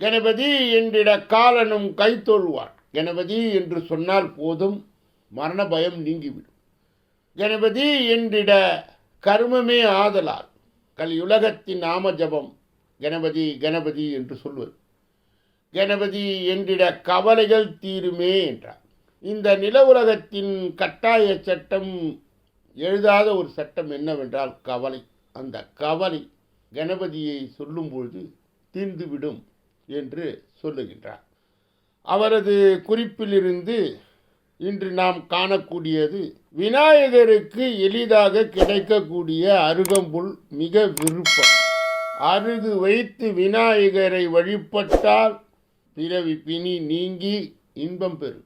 கணபதி என்றிட காலனும் கைத்தொழுவான் கணபதி என்று சொன்னால் போதும் மரண பயம் நீங்கிவிடும். கணபதி என்றிட கர்மமே ஆதலால் கலியுலகத்தின் நாம ஜபம் கணபதி கணபதி என்று சொல்வது. கணபதி என்றிட கவலைகள் தீருமே என்றார். இந்த நில உலகத்தின் கட்டாய சட்டம் எழுதாத ஒரு சட்டம் என்னவென்றால் கவலை. அந்த கவலை கணபதியை சொல்லும்பொழுது தீர்ந்துவிடும். என்று சொல்லுகின்றார். அவரது குறிப்பிலிருந்து இன்று நாம் காணக்கூடியது விநாயகருக்கு எளிதாக கிடைக்கக்கூடிய அருகம்புல் மிக விருப்பம். அருகு வைத்து விநாயகரை வழிபட்டால் பிறவி பிணி நீங்கி இன்பம் பெறும்.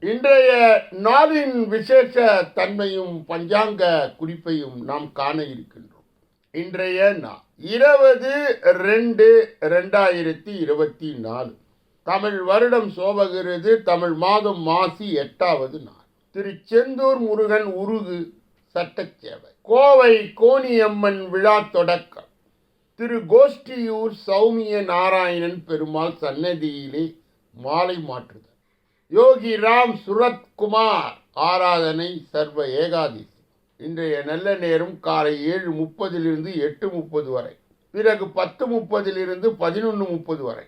இன்றைய நாளின் விசேஷ தன்மையும் பஞ்சாங்க குறிப்பையும் நாம் காண இருக்கின்றோம். இன்றைய நாள். இருபது ரெண்டு ரெண்டாயிரத்தி இருபத்தி நாலு. தமிழ் வருடம் சோபகிறது தமிழ் மாதம் மாசி எட்டாவது நாள். திருச்செந்தூர் முருகன் உருகு சட்டச்சேவை கோவை கோணியம்மன் விழா தொடக்கம். திரு கோஷ்டியூர் சௌமிய நாராயணன் பெருமாள் சன்னதியிலே மாலை மாற்றுதல். யோகி ராம் சுரத்குமார் ஆராதனை சர்வ ஏகாதசி. இன்றைய நல்ல நேரம் காலை ஏழு முப்பதிலிருந்து எட்டு முப்பது வரை. பிறகு பத்து முப்பதிலிருந்து பதினொன்று முப்பது வரை.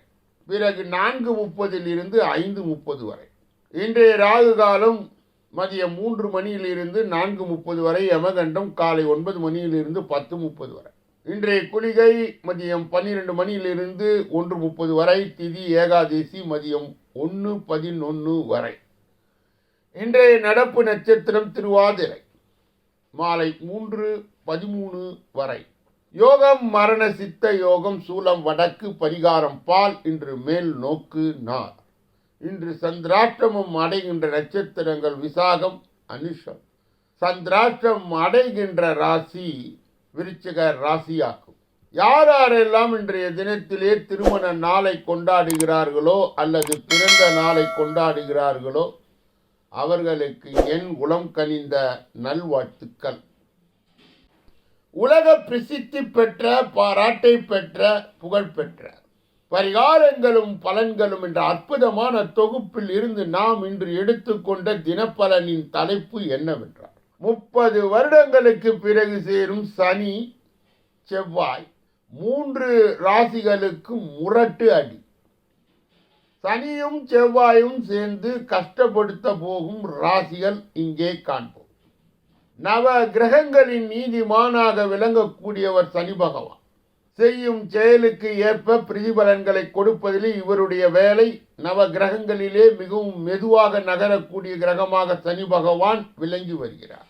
பிறகு நான்கு முப்பதிலிருந்து ஐந்து முப்பது வரை. இன்றைய ராகு காலம் மதியம் மூன்று மணியிலிருந்து நான்கு முப்பது வரை யமகண்டம் காலை ஒன்பது மணியிலிருந்து பத்து முப்பது வரை. இன்றைய குளிகை மதியம் பன்னிரெண்டு மணியிலிருந்து ஒன்று முப்பது வரை திதி ஏகாதசி மதியம் ஒன்று பதினொன்று வரை. இன்றைய நடப்பு நட்சத்திரம் திருவாதிரை. மாலை மூன்று பதிமூணு வரை. யோகம் மரண சித்த யோகம் சூலம் வடக்கு பரிகாரம் பால் இன்று மேல் நோக்கு நார் இன்று சந்திராஷ்டமம் அடைகின்ற நட்சத்திரங்கள் விசாகம் அனுஷம். சந்திராஷ்டம் அடைகின்ற ராசி விருச்சிக ராசியாகும். யார் யாரெல்லாம் இன்றைய தினத்திலே திருமண நாளை கொண்டாடுகிறார்களோ அல்லது பிறந்த நாளை கொண்டாடுகிறார்களோ அவர்களுக்கு என் உளம் கனிந்த நல்வாழ்த்துக்கள். உலக பிரசித்தி பெற்ற பாராட்டை பெற்ற புகழ் பெற்ற பரிகாரங்களும் பலன்களும் என்ற அற்புதமான தொகுப்பில் இருந்து நாம் இன்று எடுத்துக்கொண்ட தினப்பலனின் தலைப்பு என்னவென்றால் முப்பது வருடங்களுக்கு பிறகு சேரும் சனி செவ்வாய் மூன்று ராசிகளுக்கு முரட்டு அடி. சனியும் செவ்வாயும் சேர்ந்து கஷ்டப்படுத்த போகும் ராசிகள் இங்கே காண்போம். நவ கிரகங்களின் நீதிமானாக விளங்கக்கூடியவர் சனி பகவான். செய்யும் செயலுக்கு ஏற்ப பிரதிபலன்களை கொடுப்பதில் இவருடைய வேலை நவ கிரகங்களிலே மிகவும் மெதுவாக நகரக்கூடிய கிரகமாக சனி பகவான் விளங்கி வருகிறார்.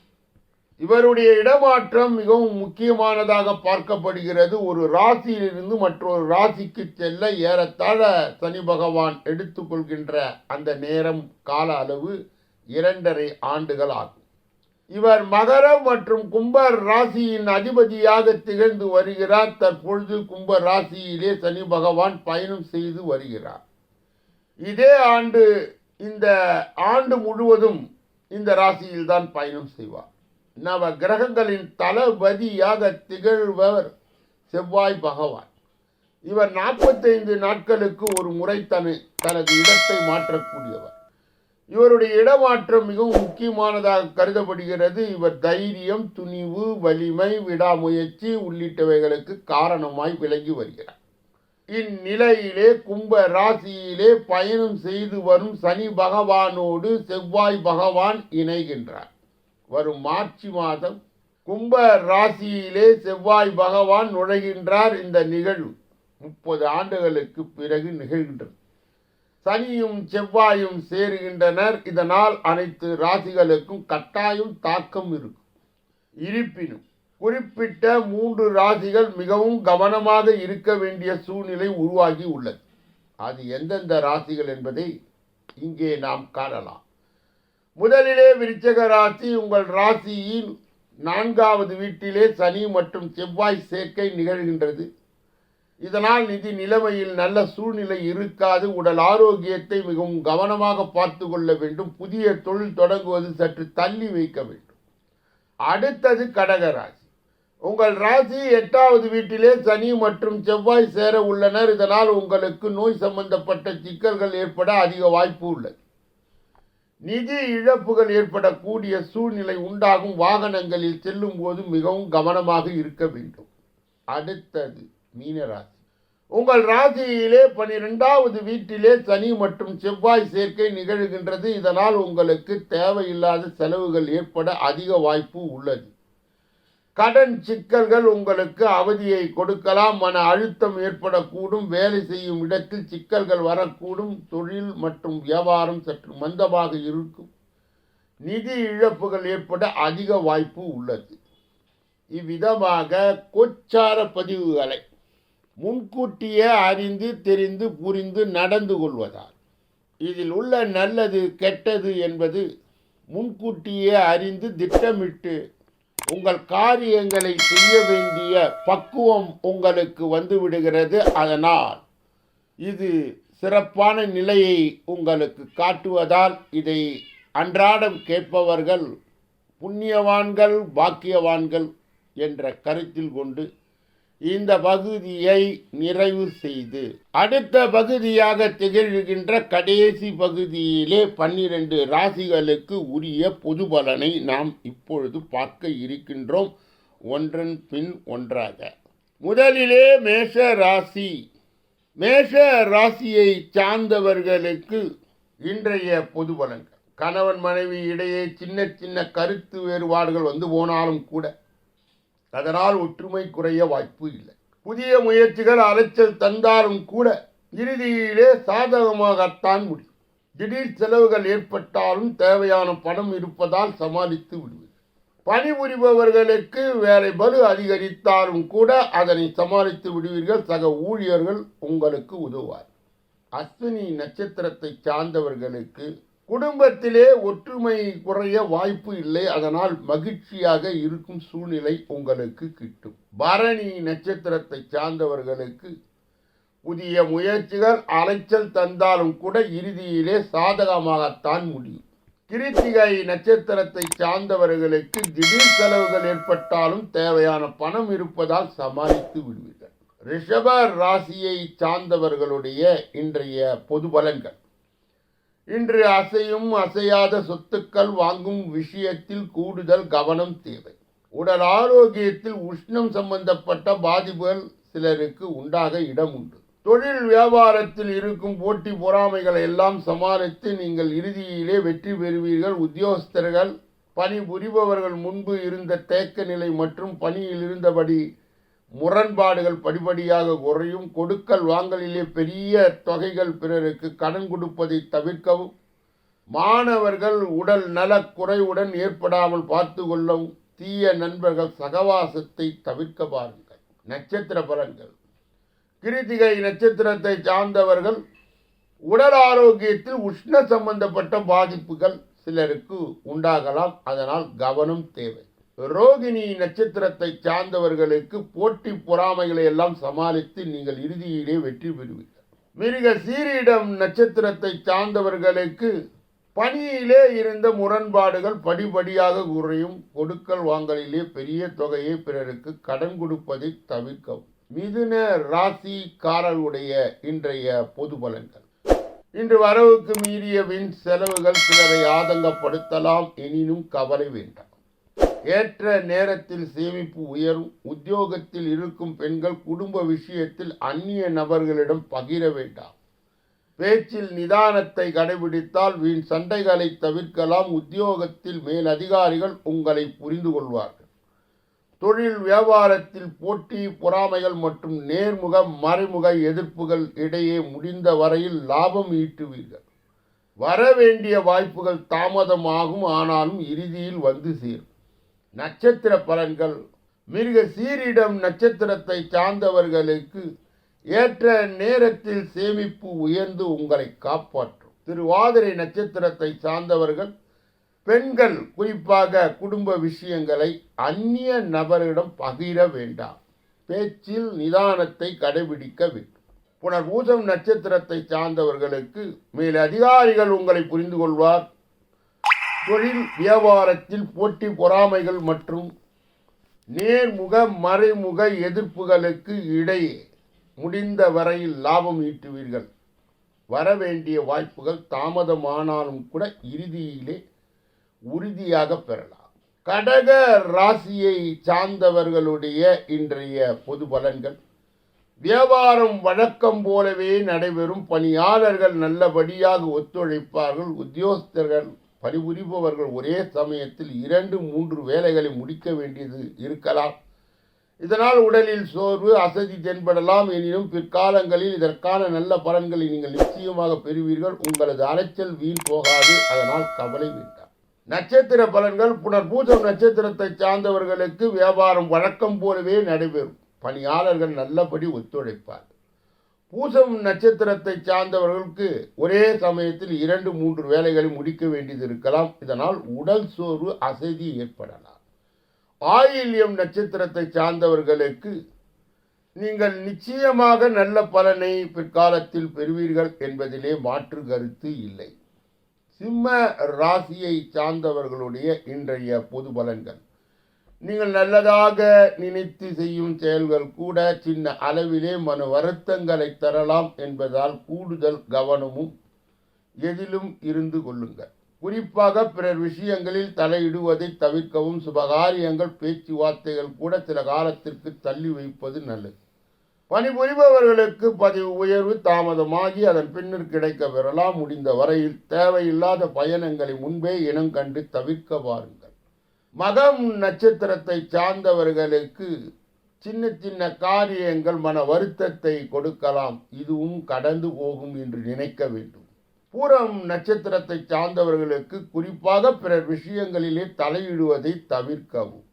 இவருடைய இடமாற்றம் மிகவும் முக்கியமானதாக பார்க்கப்படுகிறது. ஒரு ராசியிலிருந்து மற்றொரு ராசிக்கு செல்ல ஏறத்தாழ சனி பகவான் எடுத்துக்கொள்கின்ற அந்த நேரம் கால அளவு இரண்டரை ஆண்டுகள் ஆகும். இவர் மகரம் மற்றும் கும்ப ராசியின் அதிபதியாக திகழ்ந்து வருகிறார். தற்பொழுது கும்ப ராசியிலே சனி பகவான் பயணம் செய்து வருகிறார். இதே ஆண்டு இந்த ஆண்டு முழுவதும் இந்த ராசியில்தான் பயணம் செய்வார். நவ கிரகங்களின் தளபதியாக திகழ்பவர் செவ்வாய் பகவான். இவர் நாற்பத்தைந்து நாட்களுக்கு ஒரு முறை தனது தனது இடத்தை மாற்றக்கூடியவர். இவருடைய இடமாற்றம் மிகவும் முக்கியமானதாக கருதப்படுகிறது. இவர் தைரியம் துணிவு வலிமை விடாமுயற்சி உள்ளிட்டவைகளுக்கு காரணமாய் விளங்கி வருகிறார். இந்நிலையிலே கும்ப ராசியிலே பயணம் செய்து வரும் சனி பகவானோடு செவ்வாய் பகவான் இணைகின்றார். வரும் மார்ச் மாதம் கும்ப ராசியிலே செவ்வாய் பகவான் நுழைகின்றார் இந்த நிகழ்வு. முப்பது ஆண்டுகளுக்கு பிறகு நிகழ்கின்றது. சனியும் செவ்வாயும் சேருகின்றனர். இதனால் அனைத்து ராசிகளுக்கும் கட்டாயம் தாக்கம் இருக்கும். இருப்பினும் குறிப்பிட்ட மூன்று ராசிகள் மிகவும் கவனமாக இருக்க வேண்டிய சூழ்நிலை உருவாகி உள்ளது. அது எந்தெந்த ராசிகள் என்பதை இங்கே நாம் காணலாம். முதலிலே விருச்சக ராசி உங்கள் ராசியின் நான்காவது வீட்டிலே சனி மற்றும் செவ்வாய் சேர்க்கை நிகழ்கின்றது. இதனால் நிதி நிலைமையில் நல்ல சூழ்நிலை இருக்காது. உடல் ஆரோக்கியத்தை மிகவும் கவனமாக பார்த்து கொள்ள வேண்டும். புதிய தொழில் தொடங்குவது சற்று தள்ளி வைக்க வேண்டும். அடுத்தது கடகராசி உங்கள் ராசி எட்டாவது வீட்டிலே சனி மற்றும் செவ்வாய் சேர உள்ளனர். இதனால் உங்களுக்கு நோய் சம்பந்தப்பட்ட சிக்கல்கள் ஏற்பட அதிக வாய்ப்பு உள்ளது. நிதி இழப்புகள் ஏற்படக்கூடிய சூழ்நிலை உண்டாகும் வாகனங்களில் செல்லும் போது மிகவும் கவனமாக இருக்க வேண்டும். அடுத்தது மீனராசி. உங்கள் ராசியிலே பனிரெண்டாவது வீட்டிலே சனி மற்றும் செவ்வாய் சேர்க்கை நிகழ்கின்றது. இதனால் உங்களுக்கு தேவையில்லாத செலவுகள் ஏற்பட அதிக வாய்ப்பு உள்ளது. கடன் சிக்கல்கள் உங்களுக்கு அவதியை கொடுக்கலாம். மன அழுத்தம் ஏற்படக்கூடும். வேலை செய்யும் இடத்தில் சிக்கல்கள் வரக்கூடும். தொழில் மற்றும் வியாபாரம் சற்று மந்தமாக இருக்கும். நிதி இழப்புகள் ஏற்பட அதிக வாய்ப்பு உள்ளது. இவ்விதமாக கோச்சார பதிவுகளை முன்கூட்டியே அறிந்து தெரிந்து புரிந்து நடந்து கொள்வதால் இதில் உள்ள நல்லது கெட்டது என்பது முன்கூட்டியே அறிந்து திட்டமிட்டு உங்கள் காரியங்களை செய்ய வேண்டிய பக்குவம் உங்களுக்கு வந்து விடுகிறது அதனால் இது சிறப்பான நிலையை உங்களுக்கு காட்டுவதால் இதை அன்றாடம் கேட்பவர்கள் புண்ணியவான்கள் பாக்கியவான்கள் என்ற கருத்தில் கொண்டு இந்த பகுதியை நிறைவு செய்து அடுத்த பகுதியாக திகழ்கின்ற கடைசி பகுதியிலே பன்னிரண்டு ராசிகளுக்கு உரிய பொது பலனை நாம் இப்பொழுது பார்க்க இருக்கின்றோம். ஒன்றன் பின் ஒன்றாக. முதலிலே மேஷ ராசி. மேஷ ராசியை சார்ந்தவர்களுக்கு இன்றைய பொது பலன்கள். கணவன் மனைவி இடையே சின்ன சின்ன கருத்து வேறுபாடுகள் வந்து போனாலும் கூட அதனால் ஒற்றுமை குறைய வாய்ப்பு இல்லை. புதிய முயற்சிகள் அலைச்சல் தந்தாலும் கூட இறுதியிலே சாதகமாகத்தான் முடியும். திடீர் செலவுகள் ஏற்பட்டாலும் தேவையான பணம் இருப்பதால் சமாளித்து விடுவது. பணிபுரிபவர்களுக்கு வேலை பலு அதிகரித்தாலும் கூட அதனை சமாளித்து விடுவீர்கள். சக ஊழியர்கள் உங்களுக்கு உதவார் அஸ்வினி நட்சத்திரத்தை சார்ந்தவர்களுக்கு குடும்பத்திலே ஒற்றுமை குறைய வாய்ப்பு இல்லை. அதனால் மகிழ்ச்சியாக இருக்கும் சூழ்நிலை உங்களுக்கு கிட்டும். பரணி நட்சத்திரத்தை சார்ந்தவர்களுக்கு புதிய முயற்சிகள் அலைச்சல் தந்தாலும் கூட இறுதியிலே சாதகமாகத்தான் முடியும். கிருத்திகை நட்சத்திரத்தை சார்ந்தவர்களுக்கு திடீர் செலவுகள் ஏற்பட்டாலும் தேவையான பணம் இருப்பதால் சமாளித்து விடுவீர்கள். ரிஷப ராசியை சார்ந்தவர்களுடைய இன்றைய பொது பலன்கள். இன்று அசையும் அசையாத சொத்துக்கள் வாங்கும் விஷயத்தில் கூடுதல் கவனம் தேவை. உடல் ஆரோக்கியத்தில் உஷ்ணம் சம்பந்தப்பட்ட பாதிப்புகள் சிலருக்கு உண்டாக இடம் உண்டு. தொழில் வியாபாரத்தில் இருக்கும் போட்டி பொறாமைகளை எல்லாம் சமாளித்து நீங்கள் இறுதியிலே வெற்றி பெறுவீர்கள். உத்தியோகஸ்தர்கள் பணி புரிபவர்கள் முன்பு இருந்த தேக்க நிலை மற்றும் பணியில் இருந்தபடி முரண்பாடுகள் படிப்படியாக குறையும். கொடுக்கல் வாங்கலிலே பெரிய தொகைகள் பிறருக்கு கடன் கொடுப்பதை தவிர்க்கவும். மாணவர்கள் உடல் நலக் குறைவுடன் ஏற்படாமல் பார்த்து கொள்ளவும். தீய நண்பர்கள் சகவாசத்தை தவிர்க்க பாருங்கள். நட்சத்திர பலன்கள். கிருத்திகை நட்சத்திரத்தை சார்ந்தவர்கள் உடல் ஆரோக்கியத்தில் உஷ்ண சம்பந்தப்பட்ட பாதிப்புகள் சிலருக்கு உண்டாகலாம். அதனால் கவனம் தேவை. ரோகிணி நட்சத்திரத்தை சார்ந்தவர்களுக்கு போட்டி பொறாமைகளை எல்லாம் சமாளித்து நீங்கள் இறுதியிலே வெற்றி பெறுவீர்கள். மிருக சீரிடம் நட்சத்திரத்தை சார்ந்தவர்களுக்கு பணியிலே இருந்த முரண்பாடுகள் படிப்படியாக குறையும். கொடுக்கல் வாங்கலிலே பெரிய தொகையை பிறருக்கு கடன் கொடுப்பதை தவிர்க்கவும். மிதுன ராசிக்காரருடைய இன்றைய பொது பலன்கள். இன்று வரவுக்கு மீறியவின் செலவுகள் சிலரை ஆதங்கப்படுத்தலாம். எனினும் கவலை வேண்டாம். ஏற்ற நேரத்தில் சேமிப்பு உயரும். உத்தியோகத்தில் இருக்கும் பெண்கள் குடும்ப விஷயத்தில் அந்நிய நபர்களிடம் பகிர வேண்டாம். பேச்சில் நிதானத்தை கடைபிடித்தால் வீண் சண்டைகளை தவிர்க்கலாம். உத்தியோகத்தில் மேல் அதிகாரிகள் உங்களை புரிந்து கொள்வார்கள். தொழில் வியாபாரத்தில் போட்டி பொறாமைகள் மற்றும் நேர்முக மறைமுக எதிர்ப்புகள் இடையே முடிந்த வரையில் லாபம் ஈட்டுவீர்கள். வர வேண்டிய வாய்ப்புகள் தாமதமாகும். ஆனாலும் இறுதியில் வந்து சேரும். நட்சத்திர பலன்கள். மிருக சீரிடம் நட்சத்திரத்தை சார்ந்தவர்களுக்கு ஏற்ற நேரத்தில் சேமிப்பு உயர்ந்து உங்களை காப்பாற்றும். திருவாதிரை நட்சத்திரத்தை சார்ந்தவர்கள் பெண்கள் குறிப்பாக குடும்ப விஷயங்களை அந்நிய நபரிடம் பகிர வேண்டாம். பேச்சில் நிதானத்தை கடைபிடிக்க வேண்டும். புனர்பூசம் நட்சத்திரத்தை சார்ந்தவர்களுக்கு மேல் அதிகாரிகள் உங்களை புரிந்து கொள்வார் தொழில் வியாபாரத்தில் போட்டி பொறாமைகள் மற்றும் நேர்முக மறைமுக எதிர்ப்புகளுக்கு இடையே முடிந்த வரையில் லாபம் ஈட்டுவீர்கள். வரவேண்டிய வாய்ப்புகள் தாமதமானாலும் கூட இறுதியிலே உறுதியாக பெறலாம். கடக ராசியை சார்ந்தவர்களுடைய இன்றைய பொது பலன்கள். வியாபாரம் வழக்கம் போலவே நடைபெறும் பணியாளர்கள் நல்லபடியாக ஒத்துழைப்பார்கள். உத்தியோகஸ்தர்கள் பணிபுரிபவர்கள் ஒரே சமயத்தில் இரண்டு மூன்று வேலைகளை முடிக்க வேண்டியது இருக்கலாம். இதனால் உடலில் சோர்வு அசதி தென்படலாம். எனினும் பிற்காலங்களில் இதற்கான நல்ல பலன்களை நீங்கள் நிச்சயமாக பெறுவீர்கள். உங்களது அலைச்சல் வீண் போகாது. அதனால் கவலை வேண்டாம். நட்சத்திர பலன்கள் புனர்பூசம் நட்சத்திரத்தை சார்ந்தவர்களுக்கு வியாபாரம் வழக்கம் போலவே நடைபெறும். பணியாளர்கள் நல்லபடி ஒத்துழைப்பார் பூசம் நட்சத்திரத்தை சார்ந்தவர்களுக்கு ஒரே சமயத்தில் இரண்டு மூன்று வேலைகளை முடிக்க வேண்டியது இருக்கலாம் இதனால் உடல் சோர்வு அசதி ஏற்படலாம். ஆயில்யம் நட்சத்திரத்தை சார்ந்தவர்களுக்கு நீங்கள் நிச்சயமாக நல்ல பலனை பிற்காலத்தில் பெறுவீர்கள் என்பதிலே மாற்று கருத்து இல்லை. சிம்ம ராசியை சார்ந்தவர்களுடைய இன்றைய பொது பலன்கள். நீங்கள் நல்லதாக நினைத்து செய்யும் செயல்கள் கூட சின்ன அளவிலே மன வருத்தங்களை தரலாம் என்பதால் கூடுதல் கவனமும் எதிலும் இருந்து கொள்ளுங்கள். குறிப்பாக பிறர் விஷயங்களில் தலையிடுவதை தவிர்க்கவும் சுபகாரியங்கள் பேச்சுவார்த்தைகள் கூட சில காலத்திற்கு தள்ளி வைப்பது நல்லது. பணிபுரிபவர்களுக்கு பதிவு உயர்வு தாமதமாகி அதன் பின்னர் கிடைக்க பெறலாம். முடிந்த வரையில் தேவையில்லாத பயணங்களை முன்பே இனம் கண்டு தவிர்க்க பாருங்கள். மகம் நட்சத்திரத்தை சார்ந்தவர்களுக்கு சின்ன சின்ன காரியங்கள் மன வருத்தத்தை கொடுக்கலாம். இதுவும் கடந்து போகும் என்று நினைக்க வேண்டும். பூரம் நட்சத்திரத்தை சார்ந்தவர்களுக்கு குறிப்பாக பிறர் விஷயங்களிலே தலையிடுவதை தவிர்க்கவும்.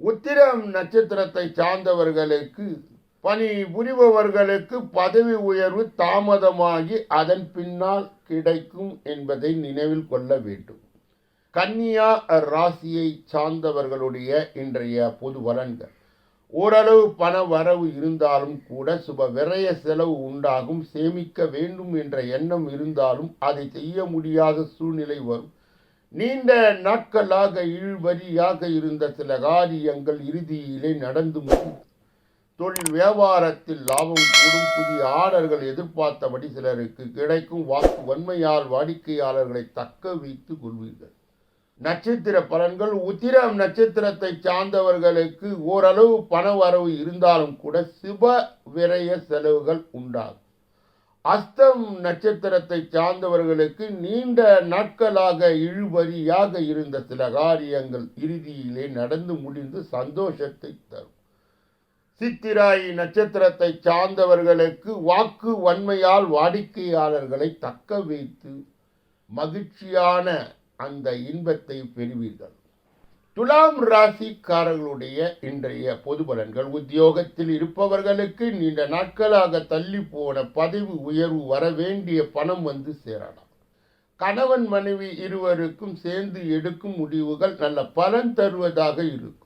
உத்திரம் நட்சத்திரத்தை சார்ந்தவர்களுக்கு பணி புரிபவர்களுக்கு பதவி உயர்வு தாமதமாகி அதன் பின்னால் கிடைக்கும் என்பதை நினைவில் கொள்ள வேண்டும். கன்னியா ராசியை சார்ந்தவர்களுடைய இன்றைய பொது பலன்கள் ஓரளவு பண வரவு இருந்தாலும் கூட சுப விரய செலவு உண்டாகும். சேமிக்க வேண்டும் என்ற எண்ணம் இருந்தாலும் அதை செய்ய முடியாத சூழ்நிலை வரும். நீண்ட நாட்களாக இழுபறியாக இருந்த சில காரியங்கள் இறுதியிலே நடந்து முடியும். தொழில் வியாபாரத்தில் லாபம் கூடும். புதிய ஆர்டர்கள் எதிர்பார்த்தபடி சிலருக்கு கிடைக்கும் வாக்கு வன்மையால் வாடிக்கையாளர்களை தக்க வைத்து கொள்வீர்கள். நட்சத்திர பலன்கள் உத்திரம் நட்சத்திரத்தை சார்ந்தவர்களுக்கு ஓரளவு பண வரவு இருந்தாலும் கூட சிவ விரய செலவுகள் உண்டாகும். அஸ்தம் நட்சத்திரத்தை சார்ந்தவர்களுக்கு நீண்ட நாட்களாக இழுபறியாக இருந்த சில காரியங்கள் இறுதியிலே நடந்து முடிந்து சந்தோஷத்தை தரும். சித்திராய் நட்சத்திரத்தை சார்ந்தவர்களுக்கு வாக்கு வன்மையால் வாடிக்கையாளர்களை தக்க வைத்து மகிழ்ச்சியான அந்த இன்பத்தை பெறுவீர்கள். துலாம் ராசிக்காரர்களுடைய இன்றைய பொது பலன்கள் உத்தியோகத்தில் இருப்பவர்களுக்கு நீண்ட நாட்களாக தள்ளி போன பதவி உயர்வு வர வேண்டிய பணம் வந்து சேரலாம். கணவன் மனைவி இருவருக்கும் சேர்ந்து எடுக்கும் முடிவுகள் நல்ல பலன் தருவதாக இருக்கும்.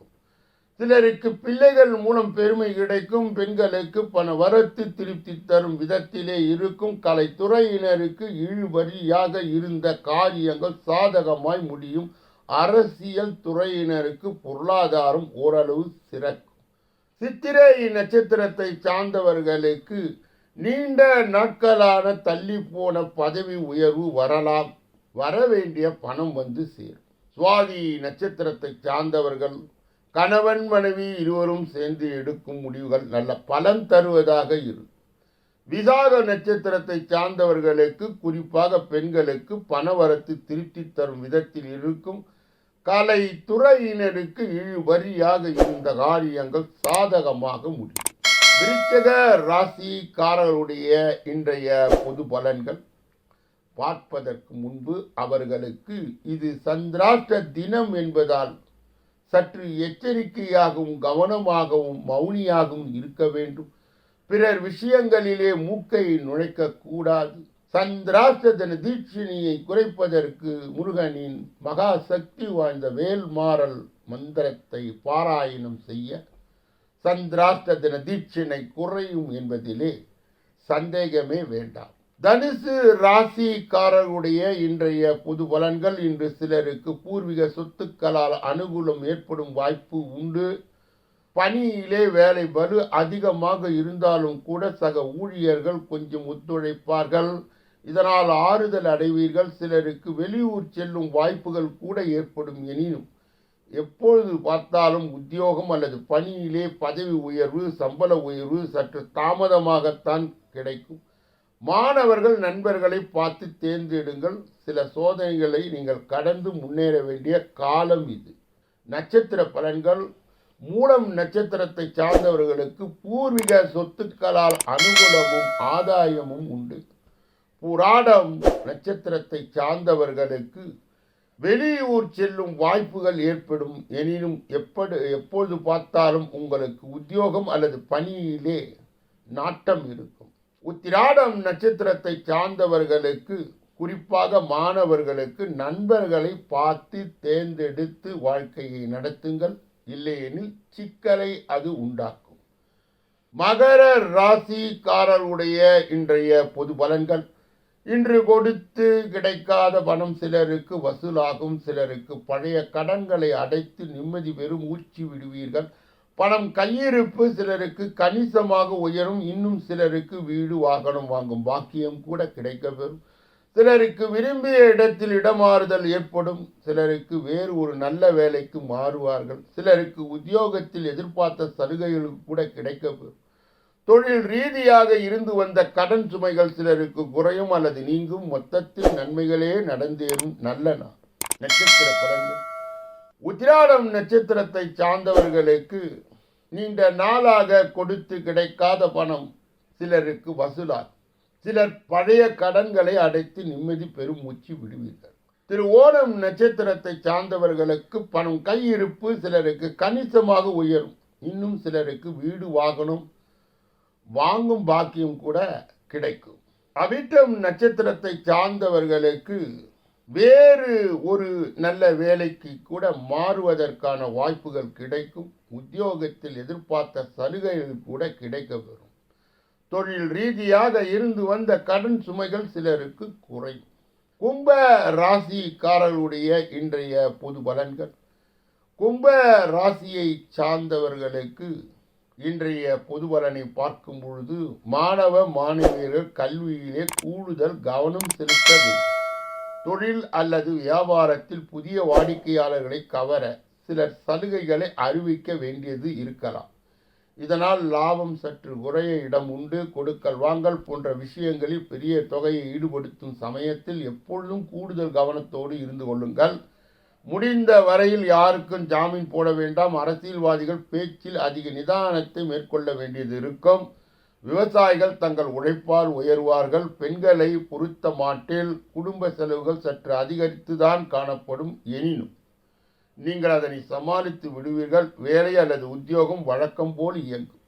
சிலருக்கு பிள்ளைகள் மூலம் பெருமை கிடைக்கும் பெண்களுக்கு பண வரத்து திருப்தி தரும் விதத்திலே இருக்கும் கலைத்துறையினருக்கு இழுவரியாக இருந்த காரியங்கள் சாதகமாய் முடியும். அரசியல் துறையினருக்கு பொருளாதாரம் ஓரளவு சிறக்கும். சித்திரை நட்சத்திரத்தை சார்ந்தவர்களுக்கு நீண்ட நாட்களான தள்ளி போன பதவி உயர்வு வரலாம். வர வேண்டிய பணம் வந்து சேரும். சுவாதி நட்சத்திரத்தை சார்ந்தவர்கள் கணவன் மனைவி இருவரும் சேர்ந்து எடுக்கும் முடிவுகள் நல்ல பலன் தருவதாக இருக்கும் விசாக நட்சத்திரத்தை சார்ந்தவர்களுக்கு குறிப்பாக பெண்களுக்கு பணவரத்து திருப்தி தரும் விதத்தில் இருக்கும் கலை துறையினருக்கு இழுவரியாக இருந்த காரியங்கள் சாதகமாக முடியும். விருச்சக ராசிக்காரர்களுடைய இன்றைய பொது பலன்கள். பார்ப்பதற்கு முன்பு அவர்களுக்கு இது சந்திராஷ்ட தினம் என்பதால் சற்று எச்சரிக்கையாகவும் கவனமாகவும் மௌனியாகவும் இருக்க வேண்டும். பிறர் விஷயங்களிலே மூக்கை நுழைக்கக்கூடாது சந்திராஷ்டதன தீட்சிணியை குறைப்பதற்கு முருகனின் மகா சக்தி வாய்ந்த வேல்மாறல் மந்திரத்தை பாராயணம் செய்ய சந்திராஷ்டதன தீட்சிணை குறையும் என்பதிலே சந்தேகமே வேண்டாம். தனுசு ராசிக்காரர்களுடைய இன்றைய புது பலன்கள் இன்று சிலருக்கு பூர்வீக சொத்துக்களால் அனுகூலம் ஏற்படும் வாய்ப்பு உண்டு. பணியிலே வேலை பலு அதிகமாக இருந்தாலும் கூட சக ஊழியர்கள் கொஞ்சம் ஒத்துழைப்பார்கள். இதனால் ஆறுதல் அடைவீர்கள். சிலருக்கு வெளியூர் செல்லும் வாய்ப்புகள் கூட ஏற்படும் எனினும் எப்பொழுது பார்த்தாலும் உத்தியோகம் அல்லது பணியிலே பதவி உயர்வு சம்பள உயர்வு சற்று தாமதமாகத்தான் கிடைக்கும். மாணவர்கள் நண்பர்களை பார்த்து தேர்ந்தெடுங்கள். சில சோதனைகளை நீங்கள் கடந்து முன்னேற வேண்டிய காலம் இது. நட்சத்திர பலன்கள். மூலம் நட்சத்திரத்தை சார்ந்தவர்களுக்கு பூர்வீக சொத்துக்களால் அனுகூலமும் ஆதாயமும் உண்டு. புராடம் நட்சத்திரத்தை சார்ந்தவர்களுக்கு வெளியூர் செல்லும் வாய்ப்புகள் ஏற்படும். எனினும் எப்படி எப்பொழுது பார்த்தாலும் உங்களுக்கு உத்தியோகம் அல்லது பணியிலே நாட்டம் இருக்கும். உத்திராடம் நட்சத்திரத்தை சார்ந்தவர்களுக்கு குறிப்பாக மாணவர்களுக்கு நண்பர்களை பார்த்து தேர்ந்தெடுத்து வாழ்க்கையை நடத்துங்கள். இல்லையெனில் சிக்கலை அது உண்டாக்கும். மகர ராசிக்காரருடைய இன்றைய பொது பலன்கள். இன்று கொடுத்து கிடைக்காத பணம் சிலருக்கு வசூலாகும் சிலருக்கு பழைய கடன்களை அடைத்து நிம்மதி பெறும் மூச்சு விடுவீர்கள். பணம் கையிருப்பு சிலருக்கு கணிசமாக உயரும் இன்னும் சிலருக்கு வீடு வாகனம் வாங்கும் பாக்கியம் கூட கிடைக்கப்பெறும். சிலருக்கு விரும்பிய இடத்தில் இடமாறுதல் ஏற்படும் சிலருக்கு வேறு ஒரு நல்ல வேலைக்கு மாறுவார்கள் சிலருக்கு உத்தியோகத்தில் எதிர்பார்த்த சலுகைகள் கூட கிடைக்கப்பெறும். தொழில் ரீதியாக இருந்து வந்த கடன் சுமைகள் சிலருக்கு குறையும் அல்லது நீங்கும் மொத்தத்தில் நன்மைகளே நடந்தேறும் நல்ல நாள். நட்சத்திர பலன்கள். உத்திராடம் நட்சத்திரத்தை சார்ந்தவர்களுக்கு நீண்ட நாளாக கொடுத்து கிடைக்காத பணம் சிலருக்கு வசூலாகும். சிலர் பழைய கடன்களை அடைத்து நிம்மதி பெரும் மூச்சு விடுவீர்கள். திரு ஓணம் நட்சத்திரத்தை சார்ந்தவர்களுக்கு பணம் கையிருப்பு சிலருக்கு கணிசமாக உயரும். இன்னும் சிலருக்கு வீடு வாகனம் வாங்கும் பாக்கியம் கூட கிடைக்கும். அவிட்டம் நட்சத்திரத்தை சார்ந்தவர்களுக்கு வேறு ஒரு நல்ல வேலைக்கு கூட மாறுவதற்கான வாய்ப்புகள் கிடைக்கும். உத்தியோகத்தில் எதிர்பார்த்த சலுகைகள் கூட கிடைக்கப்பெறும். தொழில் ரீதியாக இருந்து வந்த கடன் சுமைகள் சிலருக்கு குறையும். கும்ப ராசிக்காரர்களுடைய இன்றைய பொது பலன்கள். கும்ப ராசியை சார்ந்தவர்களுக்கு இன்றைய பொது பலனை பார்க்கும் பொழுது மாணவ மாணவியர்கள் கல்வியிலே கூடுதல் கவனம் செலுத்த வேண்டும். தொழில் அல்லது வியாபாரத்தில் புதிய வாடிக்கையாளர்களை கவர சிலர் சலுகைகளை அறிவிக்க வேண்டியது இருக்கலாம். இதனால் லாபம் சற்று குறைய இடம் உண்டு. கொடுக்கல் வாங்கல் போன்ற விஷயங்களில் பெரிய தொகையை ஈடுபடுத்தும் சமயத்தில் எப்பொழுதும் கூடுதல் கவனத்தோடு இருந்து கொள்ளுங்கள். முடிந்த வரையில் யாருக்கும் ஜாமீன் போட வேண்டாம். அரசியல்வாதிகள் பேச்சில் அதிக நிதானத்தை மேற்கொள்ள வேண்டியது இருக்கும். விவசாயிகள் தங்கள் உழைப்பால் உயர்வார்கள். பெண்களை பொருத்த மாட்டில். குடும்ப செலவுகள் சற்று அதிகரித்துதான் காணப்படும். எனினும் நீங்கள் அதனை சமாளித்து விடுவீர்கள். வேலை அல்லது உத்தியோகம் வழக்கம் போல் இயங்கும்.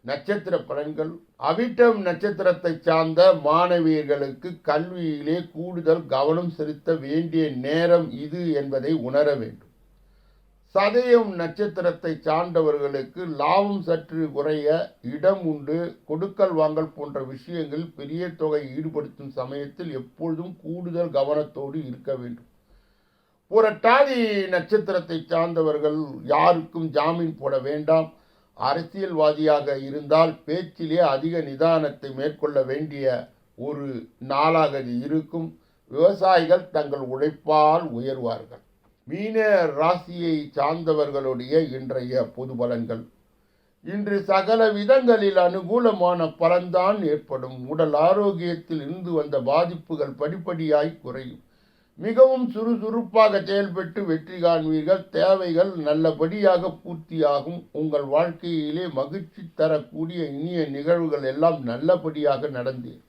நட்சத்திர பலன்கள். அவிட்டம் நட்சத்திரத்தை சார்ந்த மாணவியர்களுக்கு கல்வியிலே கூடுதல் கவனம் செலுத்த வேண்டிய நேரம் இது என்பதை உணர வேண்டும். சதயம் நட்சத்திரத்தை சார்ந்தவர்களுக்கு லாபம் சற்று குறைய இடம் உண்டு. கொடுக்கல் வாங்கல் போன்ற விஷயங்களில் பெரிய தொகை ஈடுபடுத்தும் சமயத்தில் எப்பொழுதும் கூடுதல் கவனத்தோடு இருக்க வேண்டும். புரட்டாதி நட்சத்திரத்தை சார்ந்தவர்கள் யாருக்கும் ஜாமீன் போட வேண்டாம். அரசியல்வாதியாக இருந்தால் பேச்சிலே அதிக நிதானத்தை மேற்கொள்ள வேண்டிய ஒரு நாளாக இது இருக்கும். விவசாயிகள் தங்கள் உழைப்பால் உயர்வார்கள். மீன ராசியை சார்ந்தவர்களுடைய இன்றைய பொது பலன்கள். இன்று சகல விதங்களில் அனுகூலமான பலன்தான் ஏற்படும். உடல் ஆரோக்கியத்தில் இருந்து வந்த பாதிப்புகள் படிப்படியாய் குறையும். மிகவும் சுறுசுறுப்பாக செயல்பட்டு வெற்றி காண்பீர்கள். தேவைகள் நல்லபடியாக பூர்த்தியாகும். உங்கள் வாழ்க்கையிலே மகிழ்ச்சி தரக்கூடிய இனிய நிகழ்வுகள் எல்லாம் நல்லபடியாக நடந்தேன்.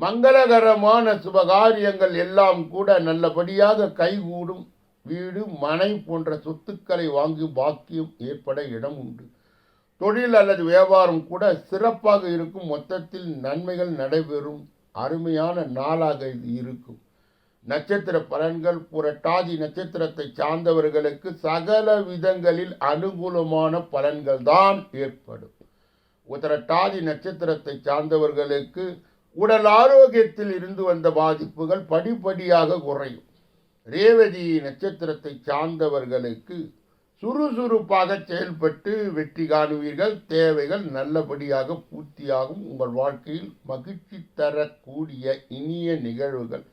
மங்களகரமான சுபகாரியங்கள் எல்லாம் கூட நல்லபடியாக கைகூடும். வீடு மனை போன்ற சொத்துக்களை வாங்கி பாக்கியம் ஏற்பட இடம் உண்டு. தொழில் அல்லது வியாபாரம் கூட சிறப்பாக இருக்கும். மொத்தத்தில் நன்மைகள் நடைபெறும். அருமையான நாளாக இது இருக்கும். நட்சத்திர பலன்கள் புரட்டாதி நட்சத்திரத்தை சார்ந்தவர்களுக்கு சகல விதங்களில் அனுகூலமான பலன்கள் தான் ஏற்படும். உத்தரட்டாதி நட்சத்திரத்தை சார்ந்தவர்களுக்கு உடல் ஆரோக்கியத்தில் இருந்து வந்த பாதிப்புகள் படிப்படியாக குறையும். ரேவதி நட்சத்திரத்தை சார்ந்தவர்களுக்கு சுறுசுறுப்பாக செயல்பட்டு வெற்றி காணுவீர்கள். தேவைகள் நல்லபடியாக பூர்த்தியாகும். உங்கள் வாழ்க்கையில் மகிழ்ச்சி தரக்கூடிய இனிய நிகழ்வுகள்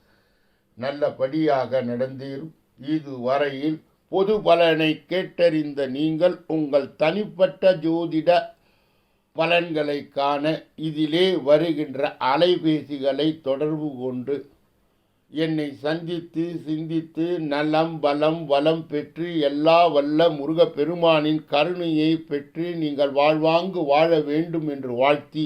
நல்லபடியாக நடந்தீர் இதுவரையில் பொது பலனை கேட்டறிந்த நீங்கள் உங்கள் தனிப்பட்ட ஜோதிட பலன்களை காண இதிலே வருகின்ற அலைபேசிகளை தொடர்பு கொண்டு என்னை சந்தித்து சிந்தித்து நலம் பலம் வளம் பெற்று எல்லா வல்ல முருகப் பெருமானின் கருணையை பெற்று நீங்கள் வாழ்வாங்கு வாழ வேண்டும் என்று வாழ்த்தி